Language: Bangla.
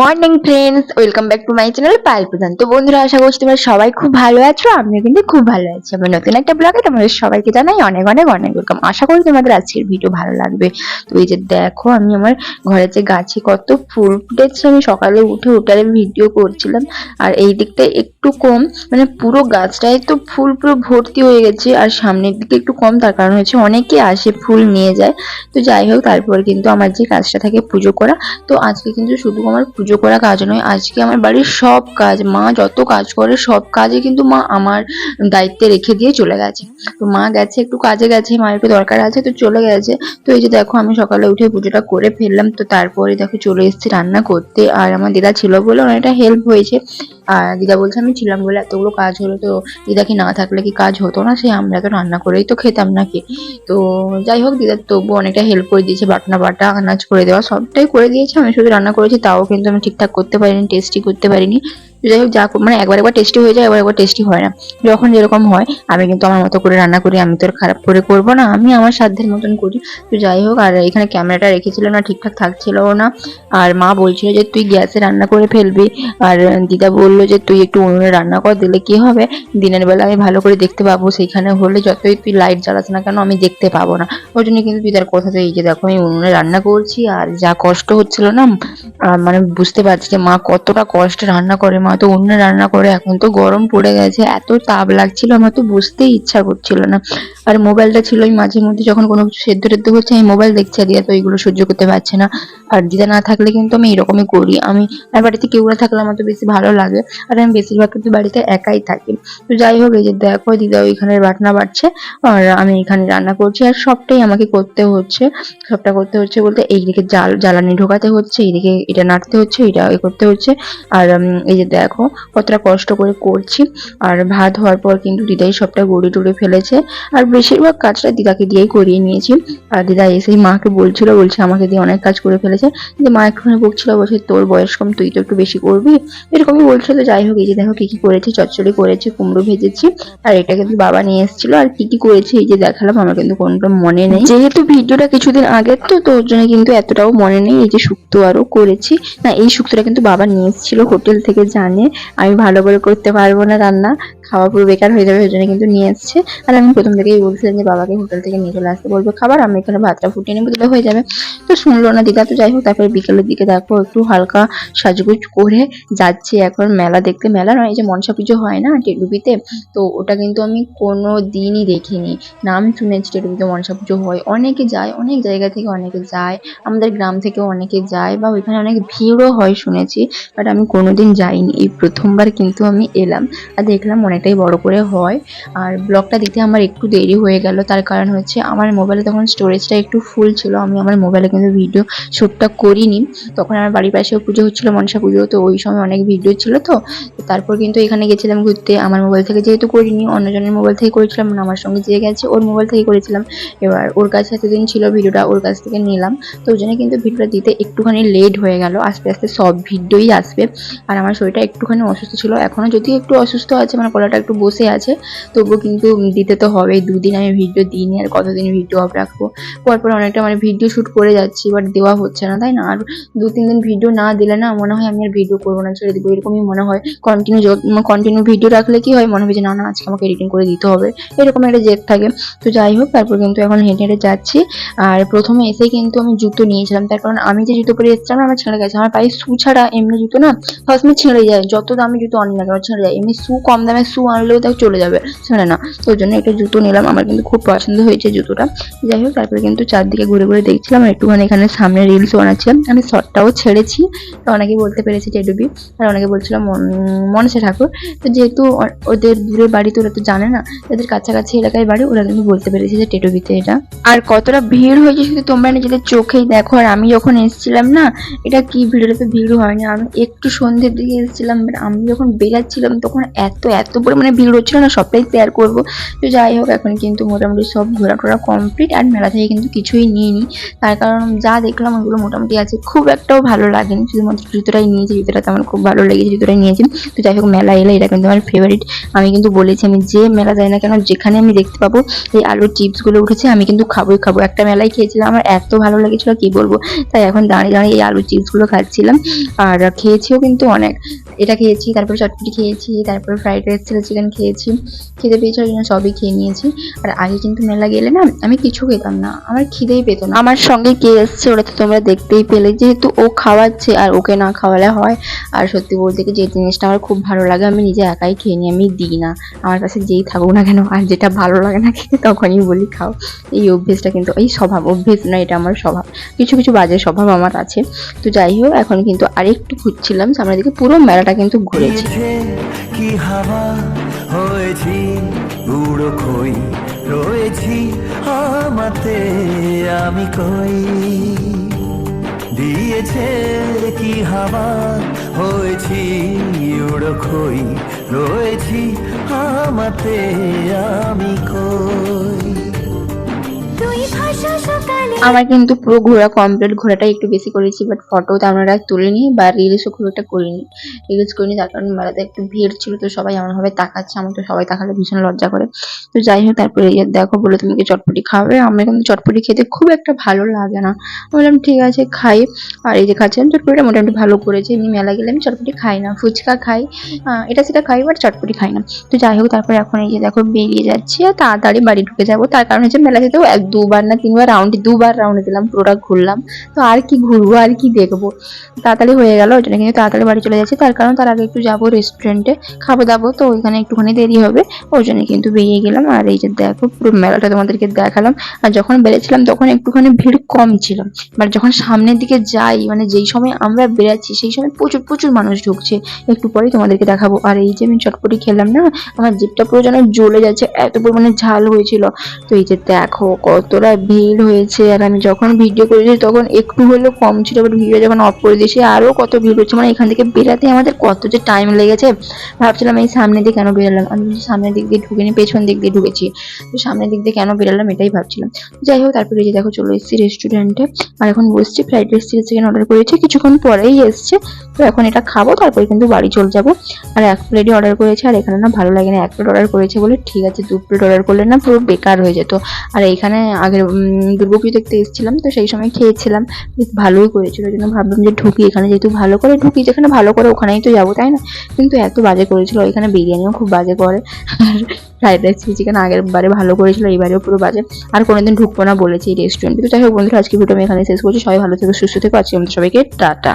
Morning friends welcome back to my channel Payel Pradhan তো বন্ধুরা, আশা করছি তোমরা সবাই খুব ভালো আছো, আমিও কিন্তু খুব ভালো আছি। আমার নতুন একটা ব্লগে তোমাদের সবাইকে জানাই অনেক অনেক অনেক ওয়েলকাম আশা করি তোমাদের আজকের ভিডিও ভালো লাগবে। তো এই যে দেখো, আমি আমার ঘরে যে গাছে কত ফুল ফুটেছে। আমি সকালে উঠে ওটারে ভিডিও করছিলাম। আর এই দিকটা একটু কম মানে পুরো গাছটাই তো ফুল পুরো ভর্তি হয়ে গেছে। আর সামনের দিকে একটু কম, তার কারণ হচ্ছে অনেকে আসে ফুল নিয়ে যায়। তো যাই হোক, তারপর কিন্তু আমার যে কাজটা থাকে পুজো করা। তো আজকে কিন্তু শুধু আমার পুজো করা কাজ নয়, আজকে আমার বাড়ির সব কাজ, মা যত কাজ করে সব কাজে কিন্তু মা আমার দায়িত্বে রেখে দিয়ে চলে গেছে। তো মা গেছে, একটু কাজে গেছে, মায়ের একটু দরকার আছে, তো চলে গেছে। তো এই যে দেখো, আমি সকালে উঠে পুজোটা করে ফেললাম, তো তারপরে দেখো চলে এসেছি রান্না করতে। আর আমার দিদা ছিল বলে অনেকটা হেল্প হয়েছে। আর দিদা বলছে, আমি ছিলাম বলে এতগুলো কাজ হলো তো দিদা কি না থাকলে কি কাজ হতো না? সে আমরা তো রান্না করেই তো খেতাম নাকি? তো যাই হোক দিদার তবু অনেকটা হেল্প করে দিয়েছে, বাটনা বাটা, আনাজ করে দেওয়া, সবটাই করে দিয়েছে। আমি শুধু রান্না করেছি, তাও কিন্তু আমি ঠিকঠাক করতে পারিনি টেস্টি করতে পারিনি। তো যাই হোক, যা মানে একবার একবার টেস্টি হয়ে যায়, একবার একবার টেস্টি হয় না। যখন যেরকম হয়, আমি কিন্তু আমার মতো করে রান্না করি, আমি তো আর খারাপ করে করব না, আমি আমার সাধ্যের মতন করি। তো যাই হোক, আর এখানে ক্যামেরাটা রেখেছিল না, ঠিকঠাক থাকছিল না। আর মা বলছিল যে, তুই গ্যাসে রান্না করে ফেলবি। আর দিদা বলল যে, তুই একটু উনুনে রান্না কর, দিলে কি হবে? দিনের বেলা আমি ভালো করে দেখতে পাবো, সেইখানে হলে যতই তুই লাইট জ্বালাস না কেন, আমি দেখতে পাবো না। ওই জন্য কিন্তু দিদার কথাতে এই যে, দেখো, আমি উনুনে রান্না করছি, আর যা কষ্ট হচ্ছিল না মানে বুঝতে পারছি যে, মা কতটা কষ্টে রান্না করে, মা তো অন্য রান্না করে, এখন তো গরম পড়ে গেছে, এত তাপ লাগছিল, আমার তো বুঝতেই ইচ্ছা করছিল না। আর মোবাইলটা ছিল ওই মাঝে মধ্যে যখন কোনো সেদ্ধ টেদ্ধ করছে আমি মোবাইল দেখছি দিয়ে তো এইগুলো সহ্য করতে পারছে না। আর দিদা না থাকলে কিন্তু আমি এরকমই করি। আমি আর বাড়িতে কেউ না থাকলে আমার তো বেশি ভালো লাগে। আর আমি বেশিরভাগ কিন্তু বাড়িতে একাই থাকি। তো যাই হোক, এই যে দেখো, দিদা ওইখানে বাটনা বাড়ছে আর আমি এখানে রান্না করছি আর সবটাই আমাকে করতে হচ্ছে। সবটা করতে হচ্ছে বলতে এইদিকে জাল, জ্বালানি ঢোকাতে হচ্ছে, এইদিকে এটা নাড়তে হচ্ছে, এটা এ করতে হচ্ছে। আর এই যে দেখো, কতটা কষ্ট করে করছি। আর ভাত হওয়ার পর কিন্তু দিদাই সবটা গড়ে টুড়ে ফেলেছে। আর বেশিরভাগ কাজটা দিদাকে দিয়েই করিয়ে নিয়েছি। আর দিদা এসেই মাকে বলছিল, বলছে আমাকে দিয়ে অনেক কাজ করে ফেলেছে কিন্তু মা একটুখানি বকছিল, বলছে, তোর বয়স কম, তুই তো একটু বেশি করবি? এরকমই বলছিল, তো যাই হোক, এই যে দেখো কি কি করেছি, চচ্চড়ি করেছি, কুমড়ো ভেজেছি, আর এটা কিন্তু বাবা নিয়ে এসেছিল, আর কি কি করেছি, এই যে দেখালাম, আমার কিন্তু কোনটা মনে নেই। যেহেতু ভিডিওটা কিছুদিন আগের তো তো ওর জন্য কিন্তু এতটাও মনে নেই, এই যে শুক্তো আরও করেছি। না, এই শুক্তোটা কিন্তু বাবা নিয়ে এসেছিল হোটেল থেকে জানে, আমি ভালো করে করতে পারব না রান্না, খাওয়া পুরো বেকার হয়ে যাবে, ওই জন্য কিন্তু নিয়ে এসছে। আর আমি প্রথম থেকেই বলছিলাম যে, বাবাকে হোটেল থেকে নিয়ে চলে আসতে বলব খাবার আমি এখানে ভাতটা ফুটিয়ে নেব দিলে হয়ে যাবে। তো শুনলো না দিদা তো যাই হোক, তারপরে বিকেলের দিকে দেখো, একটু হালকা সাজগুজ করে যাচ্ছি। এখন মেলা দেখতে, মেলা নয়, এই যে মনসা পুজো হয় না টেডুবিতে তো ওটা কিন্তু আমি কোনো দিনই দেখিনি। নাম শুনেছি টেডুবিতে মনসা পুজো হয়। অনেকে যায়, অনেক জায়গা থেকে অনেকে যায়। আমাদের গ্রাম থেকেও অনেকে যায় বা ওইখানে অনেক ভিড়ও হয় শুনেছি, বাট আমি কোনোদিন যাইনি। এই প্রথমবার কিন্তু আমি এলাম আর দেখলাম অনেকটাই বড় করে হয়। আর ব্লগটা দিতে আমার একটু দেরি হয়ে গেল। তার কারণ হচ্ছে আমার মোবাইলে তখন স্টোরেজটা একটু ফুল ছিল। আমি আমার মোবাইলে কিন্তু ভিডিও শ্যুটটা করিনি। তখন আমার বাড়ির পাশেও পুজো হচ্ছিল, মনসা পুজো। তো ওই সময় অনেক ভিডিও ছিল তো। তারপর কিন্তু এখানে গেছিলাম ঘুরতে। আমার মোবাইল থেকে যেহেতু করিনি, অন্যজনের মোবাইল থেকে করেছিলাম মানে আমার সঙ্গে যে গেছে ওর মোবাইল থেকে করেছিলাম। এবার ওর কাছে এতদিন ছিল, ভিডিওটা ওর কাছ থেকে নিলাম। তো ওই জন্য কিন্তু ভিডিওটা দিতে একটুখানি লেট হয়ে গেল। আস্তে আস্তে সব ভিডিওই আসবে। আর আমার শরীরটা একটুখানি অসুস্থ ছিল। এখনও যদি একটু অসুস্থ আছে মানে গলাটা একটু বসে আছে, তবুও কিন্তু দিতে তো হবে দুদিন আমি ভিডিও দিইনি আর কতদিন ভিডিও অফ রাখব। পরপর অনেকটা মানে ভিডিও শ্যুট করে যাচ্ছি বাট দেওয়া হচ্ছে না, তাই না? আর দু, তিন দিন ভিডিও না দিলে না মনে হয় আমি আর ভিডিও করব না, ছেড়ে দিবো, এরকমই মনে হয়। কন্টিনিউ কন্টিনিউ ভিডিও রাখলে কি হয়? মনে হবে যে, না না, আজকে আমাকে এডিটিং করে দিতে হবে। এরকম একটা জেদ থাকে। তো যাই হোক, তারপর কিন্তু এখন হেঁটে হেঁটে যাচ্ছি। আর প্রথমে এসে কিন্তু আমি জুতো নিয়েছিলাম। তার কারণ আমি যে জুতো পরে এসেছিলাম, আমার ছেড়ে গেছে। আমার পায়ে শু ছাড়া এমনি জুতো না সবসময় ছেড়ে যায়। যত দামি জুতো আনি না কেন, ছেড়ে যায়। এমনি শু কম দামে শু আনলেও তাও চলে যাবে, ছেড়ে না। তো ওই জন্য একটা জুতো নিলাম। আমার কিন্তু খুব পছন্দ হয়েছে জুতোটা। যাই হোক, তারপরে কিন্তু চারদিকে ঘুরে ঘুরে দেখছিলাম। একটুখানি এখানে সামনে রিলস বানাচ্ছিলাম আমি শর্টটাও ছেড়েছি। তো অনেকে বলতে পেরেছি টেডুবি আর অনেকে বলছিলাম মনসা ঠাকুর। তো যেহেতু ওদের দূরে বাড়ি তো ওরা তো জানে না তাদের কাছাকাছি এলাকায় বাড়ি, ওরা কিন্তু বলতে পেরেছে যে টেটুবিতে এটা। আর কতটা ভিড় হয়েছে শুধু তোমরা নিজেদের চোখেই দেখো, আর আমি যখন এসেছিলাম না, এটা কি ভিড় তো ভিড় হয়নি। আমি একটু সন্ধ্যের দিকে এসেছিলাম আমি যখন বেরাচ্ছিলাম, তখন এত এত পরিমাণে ভিড় হচ্ছিল না, সবটাই শেয়ার করব। তো যাই হোক, এখন কিন্তু মোটামুটি সব ঘোরা টোরা কমপ্লিট আর মেলা থেকে কিন্তু কিছুই নিইনি। তার কারণ যা দেখলাম ওগুলো মোটামুটি আছে। খুব একটাও ভালো লাগেনি। শুধুমাত্র জুতোটাই নিয়েছি। জুতোটা তো আমার খুব ভালো লেগেছে, জুতোটাই নিয়েছি। তো যাই হোক মেলা এলে এটা কিন্তু আমার ফেভারিট আমি কিন্তু বলেছি, আমি যে মেলা যাই না কেন, যেখানে আমি দেখতে পাবো এই আলুর চিপসগুলো উঠেছে, আমি কিন্তু খাবোই খাব। একটা মেলায় খেয়েছিলাম, আমার এত ভালো লেগেছিলো, কি বলব? তাই এখন দাঁড়িয়ে দাঁড়িয়ে এই আলুর চিপসগুলো খাচ্ছিলাম। আর খেয়েছিও কিন্তু অনেক। এটা খেয়েছি, তারপরে চটপটি খেয়েছি, তারপরে ফ্রাইড রাইস ছিল চিকেন খেয়েছি। খেতে পেয়েছি ওই জন্য সবই খেয়ে নিয়েছি। আর আগে কিন্তু মেলা গেলে না, আমি কিছু খেতাম না। আমার খিদেই পেতো না। আমার সঙ্গে কে এসছে ওটা তো তোমরা দেখতেই পেলে। যেহেতু ও খাওয়াচ্ছে আর ওকে না খাওয়ালে হয়, আর সত্যি বলতে কি যে জিনিসটা আমার খুব ভালো লাগে, আমি নিজে একাই খেয়ে নিই, আমি দিই না। আমার কাছে যেই থাকুক না কেন, আর যেটা ভালো লাগে না খেতে তখনই বলি খাও। এই অভ্যেসটা কিন্তু, এই স্বভাব, অভ্যেস না এটা আমার স্বভাব। কিছু কিছু বাজে স্বভাব আমার আছে। তো যাই হোক, এখন কিন্তু আরেকটু ঘুরছিলাম, সামনের দিকে পুরো মেলাটা কিন্তু ঘুরেছি। রয়েছি, আমাতে আমি কই? দিয়েছে কি হাওয়া? হয়েছি খই রয়েছি আমাতে আমি কই? তুই আমার কিন্তু পুরো ঘোরা কমপ্লিট ঘোরাটা একটু বেশি করেছি বাট ফটো তেমন একটা তুলিনি বা রিলসও খুব একটা করিনি। রিলস করিনি, তার কারণ মেলাতে একটু ভিড় ছিল, তো সবাই এমনভাবে তাকাচ্ছে আমার তো সবাই তাকালে ভীষণ লজ্জা করে। তো যাই হোক, তারপরে দেখো বলে তুমি কি চটপটি খাবে? আমার কিন্তু চটপটি খেতে খুব একটা ভালো লাগে না। বললাম, ঠিক আছে, খাই। আর এই যে খাচ্ছিলাম চটপটিটা, মোটামুটি ভালো করেছে। এমনি মেলা গেলে আমি চটপটি খাই না। ফুচকা খাই এটা সেটা খাই বাট চটপটি খাই না। তো যাই হোক, তারপরে এখন এই যে দেখো, বেরিয়ে যাচ্ছি তাড়াতাড়ি বাড়ি ঢুকে যাব। তার কারণ হচ্ছে মেলা যেতেও এক, দুবার না তিনবার রাউন্ড দুবার রাউন্ডে দিলাম, পুরোটা ঘুরলাম। তো আর কি ঘুরবো, আর কি দেখব? তাড়াতাড়ি হয়ে গেল ওই জন্য কিন্তু তাড়াতাড়ি বাড়ি চলে যাচ্ছে। তার কারণ তার আগে একটু যাব রেস্টুরেন্টে খাব দাবো, তো ওইখানে একটুখানি দেরি হবে। ওই জন্য কিন্তু বেরিয়ে গেলাম। আর এই যে দেখো, পুরো মেলাটা তোমাদেরকে দেখালাম। আর যখন বেড়েছিলাম, তখন একটুখানি ভিড় কম ছিল। বাট যখন সামনের দিকে যাই মানে যেই সময় আমরা বেরাচ্ছি সেই সময় প্রচুর প্রচুর মানুষ ঢুকছে। একটু পরেই তোমাদেরকে দেখাবো। আর এই যে আমি চটপটি খেলাম না, আমার জিপটা পুরো যেন জ্বলে যাচ্ছে, এত পরিমাণে ঝাল হয়েছিল। তো এই যে দেখো, কতটা ভিড় হয়েছে, আর আমি যখন ভিডিও করেছি তখন একটু হলেও কম ছিল বাট ভিডিও যখন অফ করে দিয়েছি, আরও কত ভিড় হচ্ছে মানে এখান থেকে বেরাতে আমাদের কত যে টাইম লেগেছে, ভাবছিলাম এই সামনে দিয়ে কেন বেরালাম, আমি সামনের দিক দিয়ে ঢুকিনি, পেছন দিক দিয়ে ঢুকেছি, তো সামনের দিক দিয়ে কেন বেরালাম এটাই ভাবছিলাম যাই হোক, তারপরে যে দেখো চলে এসেছি রেস্টুরেন্টে আর এখন বসছি fried rice chilli chicken order করেছি, কিছুক্ষণ পরেই এসছে, তো এখন এটা খাব, তারপরে কিন্তু বাড়ি চলে যাব, আর এক প্লেটই অর্ডার করেছে, আর এখানে না ভালো লাগে না এক প্লেট অর্ডার করেছে বলে, ঠিক আছে, দু প্লেট অর্ডার করলে না পুরো বেকার হয়ে যেত, আর এইখানে আগের দুর্গাপুজো দেখতে এসেছিলাম, তো সেই সময় খেয়েছিলাম। বেশ ভালোই করেছিল জন্য ভাবলাম যে ঢুকি, এখানে যেহেতু ভালো করে ঢুকি, যেখানে ভালো করে ওখানেই তো যাব, তাই না? কিন্তু এত বাজে করেছিল, এখানে বিরিয়ানিও খুব বাজে করে। আর ফ্রাইড রাইস চিকেন আগের বারে ভালো করেছিল এইবারেও পুরো বাজে। আর কোনোদিন ঢুকবো না বলেছি এই রেস্টুরেন্টে তো যাই হোক বন্ধুরা আজকে ভিডিও আমি এখানে শেষ করছি। সবাই ভালো থেকে, সুস্থ থেকে আজকে আমাদের সবাইকে টাটা।